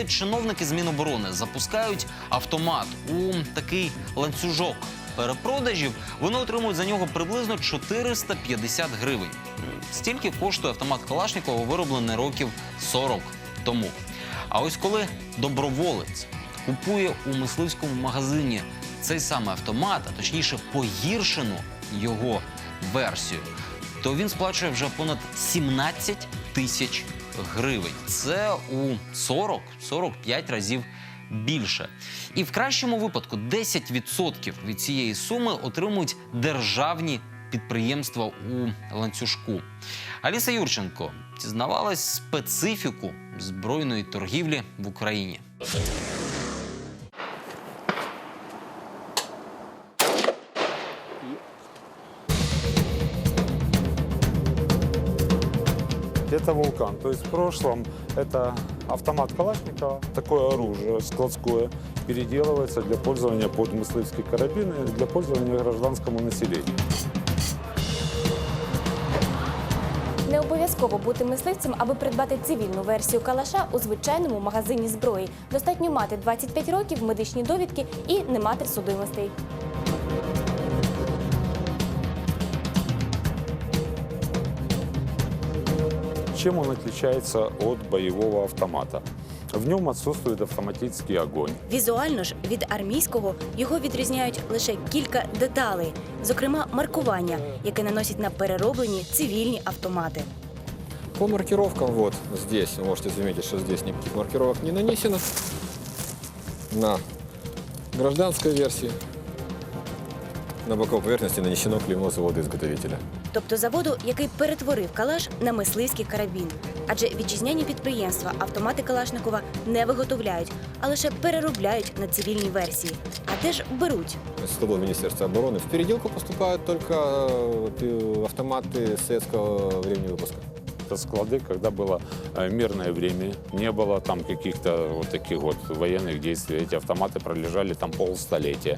коли чиновники з Міноборони запускають автомат у такий ланцюжок перепродажів, вони отримують за нього приблизно 450 гривень. Стільки коштує автомат Калашникова, вироблений років 40 тому. А ось коли доброволець купує у мисливському магазині цей самий автомат, а точніше погіршену його версію, то він сплачує вже понад 17 тисяч гривень. Це у 40-45 разів більше. І в кращому випадку 10% від цієї суми отримують державні підприємства у ланцюжку. Аліса Юрченко дізнавалась специфіку збройної торгівлі в Україні. Это вулкан. То есть в прошлом это автомат Калашникова. Такое оружие складское переделывается для пользования под мысливские карабины, для пользования гражданскому населению. Не обов'язково бути мисливцем, аби придбати цивільну версію калаша у звичайному магазині зброї. Достатньо мати 25 років, медичні довідки і не мати судимостей. Чем он отличается от боевого автомата? В нем отсутствует автоматический огонь. Візуально ж від армійського його відрізняють лише кілька деталей, зокрема маркування, яке наносять на перероблені цивільні автомати. По маркировкам вот здесь, вы можете заметить, что здесь никаких маркировок не нанесено. На гражданской версии на боковой поверхности нанесено клеймо завода-изготовителя тобто заводу, який перетворив калаш на мисливський карабін. Адже вітчизняні підприємства автомати Калашникова не виготовляють, а лише переробляють на цивільні версії. А де ж беруть? Из столов Министерства обороны в переделку поступают только э, пи- автоматы советского времени выпуска. Это склады, когда было э, мирное время, не было там каких-то вот таких вот военных действий. Эти автоматы пролежали там полстолетия.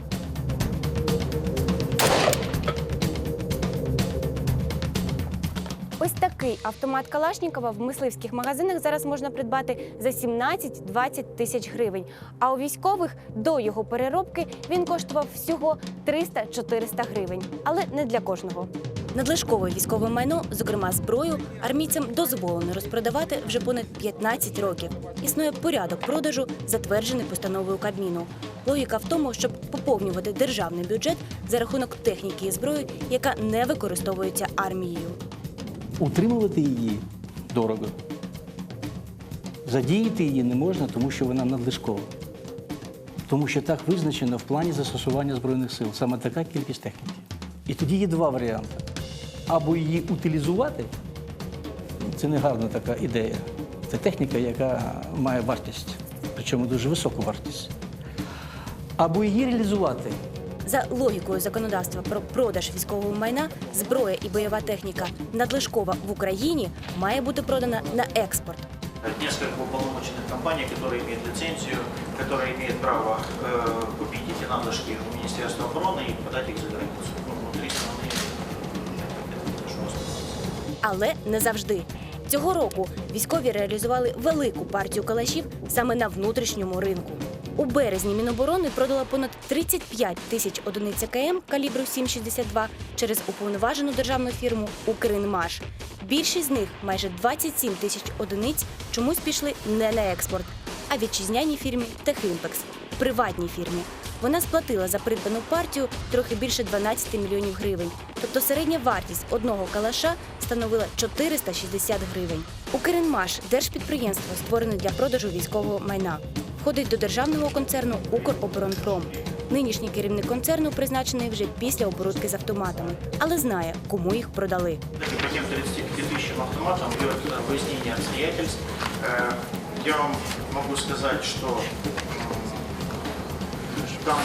Такий автомат Калашнікова в мисливських магазинах зараз можна придбати за 17-20 тисяч гривень. А у військових до його переробки він коштував всього 300-400 гривень, але не для кожного. Надлишкове військове майно, зокрема зброю, армійцям дозволено розпродавати вже понад 15 років. Існує порядок продажу, затверджений постановою Кабміну. Логіка в тому, щоб поповнювати державний бюджет за рахунок техніки і зброї, яка не використовується армією. Утримувати її дорого. Задіяти її не можна, тому що вона надлишкова. Тому що так визначено в плані застосування Збройних сил. Саме така кількість техніки. І тоді є два варіанти. Або її утилізувати, це не гарна така ідея. Це техніка, яка має вартість, причому дуже високу вартість. Або її реалізувати. За логікою законодавства про продаж військового майна, зброя і бойова техніка надлишкова в Україні має бути продана на експорт. несколько уполномоченных компаний, которые имеют лицензию, которые имеют право э, купить эти надлишки у Министерства обороны и подать их за границу. Ну, внутри страны это наша возможность. Але не завжди. Цього року військові реалізували велику партію калашів саме на внутрішньому ринку. У березні Міноборони продала понад 35 тисяч одиниць АКМ калібру 7,62 через уповноважену державну фірму «Укрінмаш». Більшість з них, майже 27 тисяч одиниць, чомусь пішли не на експорт, а вітчизняній фірмі «Техімпекс» – приватній фірмі. Вона сплатила за придбану партію трохи більше 12 мільйонів гривень. Тобто середня вартість одного калаша становила 460 гривень. Укрінмаш держпідприємство створене для продажу військового майна Входить до державного концерну Укроборонпром. Нинішній керівник концерну призначений вже після оборудки з автоматами, але знає, кому їх продали. Кстати, по тем 35 тысячам автоматам идет э, выяснение обстоятельств. Э, Я вам могу сказать, что м, там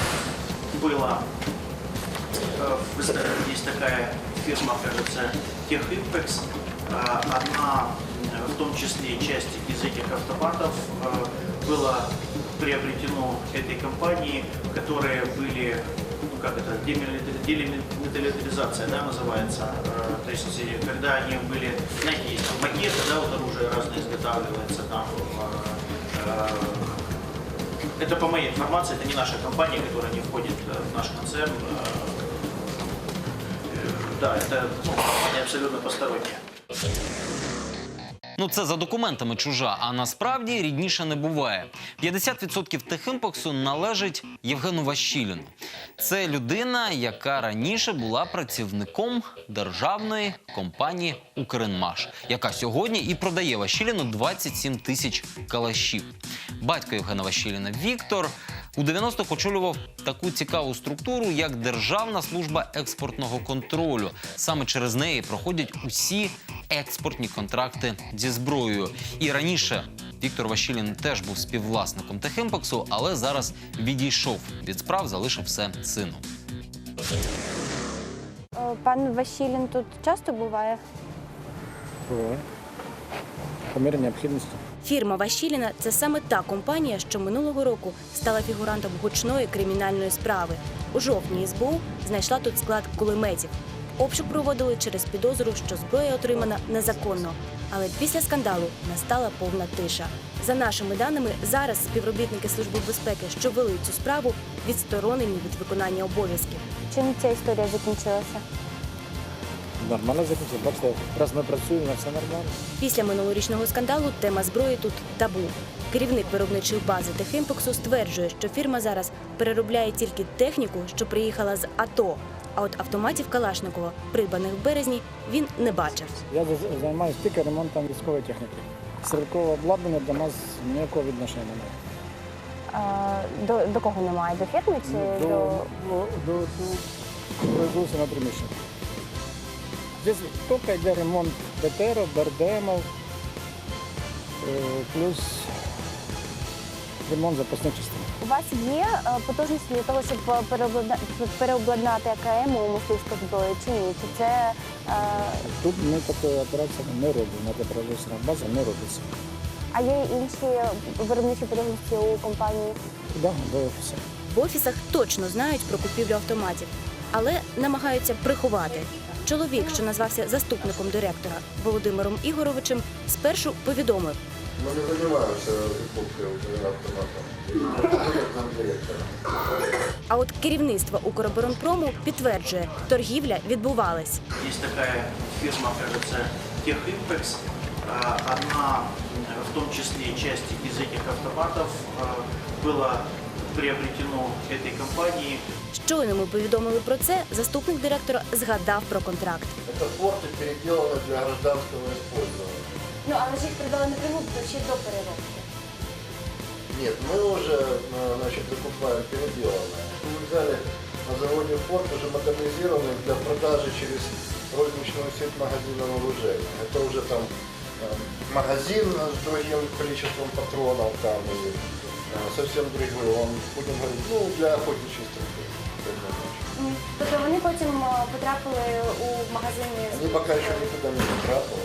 было, э, в Израиле есть такая фирма, кажется, Техимпекс. Э, Она, э, в том числе часть из этих автоматов, э, Было приобретено этой компанией, которые были ну как это, демилитари- делимилитаризация, да, называется. Э, То есть, э, когда они были, знаете, есть макеты, да, вот оружие разное изготавливается, там, э, Это по моей информации, это не наша компания, которая не входит в наш концерн. Да, это ну, компания абсолютно посторонняя. Ну, це за документами чужа, а насправді рідніше не буває. 50% техімпоксу належить Євгену Ващіліну. Це людина, яка раніше була працівником державної компанії Укренмаш, яка сьогодні і продає Ващіліну 27 тисяч калашів. Батько Євгена Ващіліна Віктор у 90-х очолював таку цікаву структуру, як Державна служба експортного контролю. Саме через неї проходять усі експортні контракти зі зброєю. І раніше Віктор Ващілін теж був співвласником Техімпаксу, але зараз відійшов від справ, залишив все сину. Е, Пан Василін тут часто буває? Бывает. По мере необходимости. Фірма Ващіліна це саме та компанія, що минулого року стала фігурантом гучної кримінальної справи. У жовтні СБУ знайшла тут склад кулеметів. Обшук проводили через підозру, що зброя отримана незаконно. Але після скандалу настала повна тиша. За нашими даними, зараз співробітники Служби безпеки, що вели цю справу, відсторонені від виконання обов'язків. Чим ця історія закінчилася? Нормально закінчив. Бачите, раз ми працюємо, все нормально. Після минулорічного скандалу тема зброї тут табу. Керівник виробничої бази Техімпоксу стверджує, що фірма зараз переробляє тільки техніку, що приїхала з АТО. А от автоматів Калашникова, придбаних в березні, він не бачив. Я займаюся тільки ремонтом військової техніки. Стрілкове обладнання до нас ніякого відношення немає. Е, До, до кого немає? До фірми чи До, до... до, до, до производственного приміщення. Здесь тільки йде ремонт БТРів, БРДМів, е, плюс ремонт запасних частин. У вас є е, потужності для того, щоб е, переобладнати АКМ у мисливську зброю чи ні? Чи це е, Тут ми такої операції не робимо, производственна база не робиться. а є інші виробничі потужності у компанії? Да, до офісу. В офісах точно знають про купівлю автоматів, але намагаються приховати. Чоловік, що назвався заступником директора Володимиром Ігоровичем, спершу повідомив, Мы не занимаемся закупкой автомата. Нам директора. а от керівництво Укроборонпрому підтверджує, торгівля відбувалась. Есть такая фирма, кажется, Техимпекс. А, Она, м, в том числе части из этих автоматов, а, была приобретено этой компанией Щойно ми повідомили про це, заступник директора згадав про контракт. Это порты переделаны для гражданского использования. Ну але ж їх продали напряму, то ще до переробки. Нет, мы уже э, значит, закупаем переделанное. Мы взяли на заводе Форд уже модернизированный для продажи через розничную сеть магазинов вооружения. Это уже там э, магазин с другим количеством патронов там и э, совсем другой. Он, будем говорить, ну, для охотничьей стрельбы. Тобто вони потім е, потрапили у магазині. Они пока еще никуда не потрапили.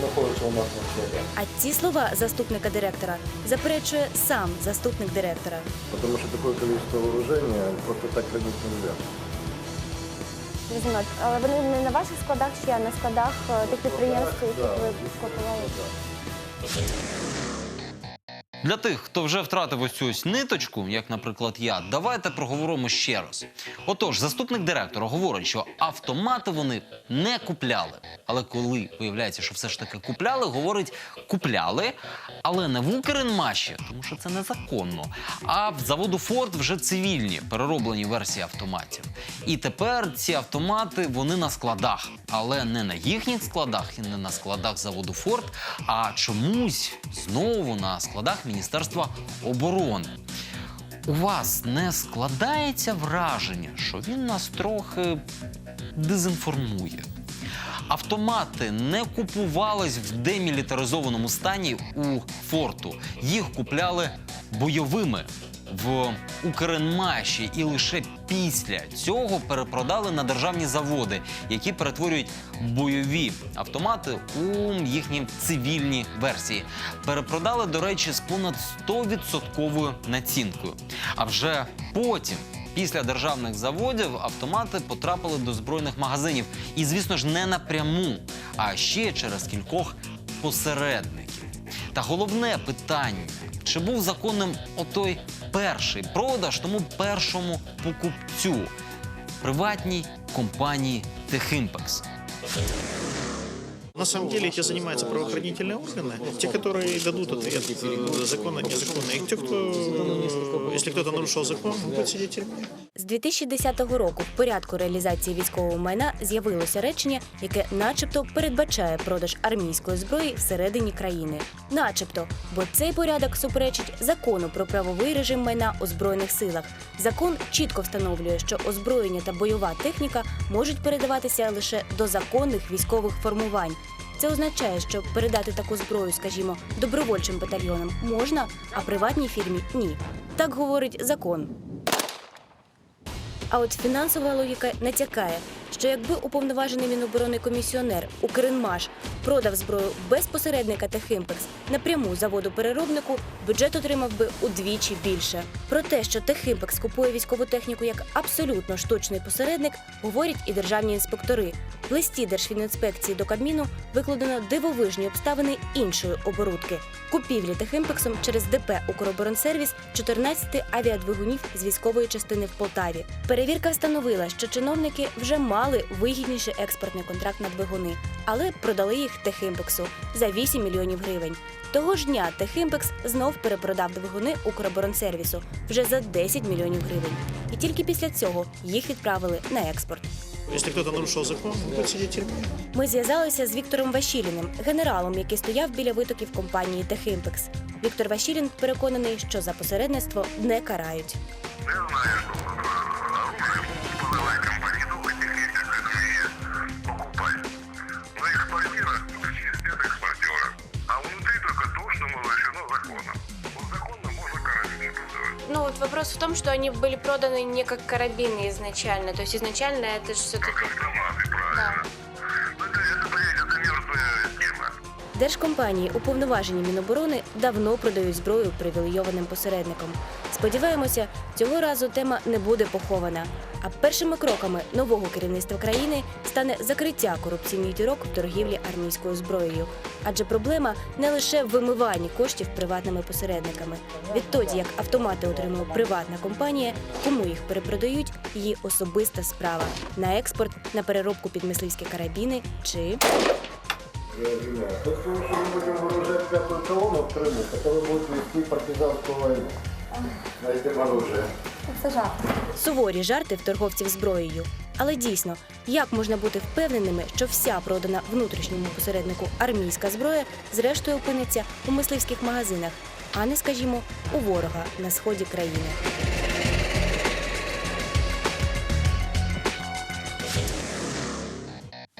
Находятся у нас на складах. А ці слова заступника директора заперечує сам заступник директора. Потому что такое количество вооружения просто так хранить нельзя. Зрозуміло. Але вони не на ваших складах чи а на складах е, тих підприємств, яких ви да. Для тих, хто вже втратив ось цю ось ниточку, як, наприклад, я, давайте проговоримо ще раз. Отож, заступник директора говорить, що автомати вони не купляли. Але коли виявляється, що все ж таки купляли, говорить, купляли, але не в Укренмаші, тому що це незаконно. А в заводу Форд вже цивільні перероблені версії автоматів. І тепер ці автомати вони на складах, але не на їхніх складах і не на складах заводу Форд, а чомусь знову на складах Міністерства оборони. У вас не складається враження, що він нас трохи дезінформує. Автомати не купувались в демілітаризованому стані у форту. Їх купляли бойовими в Укренмаші і лише після цього перепродали на державні заводи, які перетворюють бойові автомати у їхні цивільні версії. Перепродали, до речі, з понад 100% націнкою. А вже потім. Після державних заводів автомати потрапили до збройних магазинів. І, звісно ж, не напряму, а ще через кількох посередників. Та головне питання: чи був законним отой перший продаж тому першому покупцю приватній компанії Техімпекс? На самом деле этим занимаются правоохранительные органы, те, которые дадут ответ, э, законно, незаконно. И те, кто, э, если кто-то нарушил закон, он будет сидеть в тюрьме. З 2010 року в порядку реалізації військового майна з'явилося речення, яке начебто передбачає продаж армійської зброї всередині країни. Начебто, бо цей порядок суперечить закону про правовий режим майна у збройних силах. Закон чітко встановлює, що озброєння та бойова техніка можуть передаватися лише до законних військових формувань. Це означає, що передати таку зброю, скажімо, добровольчим батальйонам можна, а приватній фірмі ні. Так говорить закон. А от фінансова логіка натякає, що якби уповноважений міноборони комісіонер Укрінмаш продав зброю без посередника Техімпекс напряму заводу-переробнику, бюджет отримав би удвічі більше. Про те, що Техімпекс купує військову техніку як абсолютно штучний посередник, говорять і державні інспектори. В листі Держфінінспекції до Кабміну викладено дивовижні обставини іншої оборудки купівлі Техімпексом через ДП «Укроборонсервіс» 14 авіадвигунів з військової частини в Полтаві. Перевірка встановила, що чиновники вже мали вигідніший експортний контракт на двигуни, але продали їх Техімпексу за 8 мільйонів гривень. Того ж дня Техімпекс знов перепродав двигуни Укроборонсервісу вже за 10 мільйонів гривень. І тільки після цього їх відправили на експорт. Если кто-то нарушил закон, он будет сидеть в тюрьме. Ми зв'язалися з Віктором Вашіліним, генералом, який стояв біля витоків компанії Техімпекс. Віктор Вашілін переконаний, що за посередництво не карають. Я знаю, что вопрос в том, что они были проданы не как карабины изначально. То есть изначально это же все-таки... Как автоматы, Держкомпанії, уповноважені Міноборони, давно продають зброю привілейованим посередникам. Сподіваємося, цього разу тема не буде похована. А першими кроками нового керівництва країни стане закриття корупційних дірок в торгівлі армійською зброєю. Адже проблема не лише в вимиванні коштів приватними посередниками. Відтоді, як автомати отримує приватна компанія, кому їх перепродають, її особиста справа на експорт, на переробку під мисливські карабіни чи Я извиняюсь. То, что мы будем вооружать пятую колонну в Крыму, которая будет вести партизанскую войну на этим оружием. суворі жарти в торговців зброєю. Але дійсно, як можна бути впевненими, що вся продана внутрішньому посереднику армійська зброя зрештою опиниться у мисливських магазинах, а не, скажімо, у ворога на сході країни.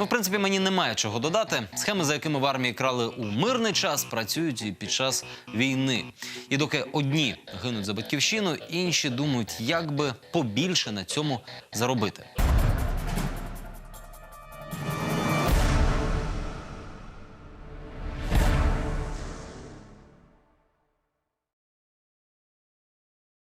Ну, в принципі, мені немає чого додати. Схеми, за якими в армії крали у мирний час, працюють і під час війни. І доки одні гинуть за батьківщину, інші думають, як би побільше на цьому заробити.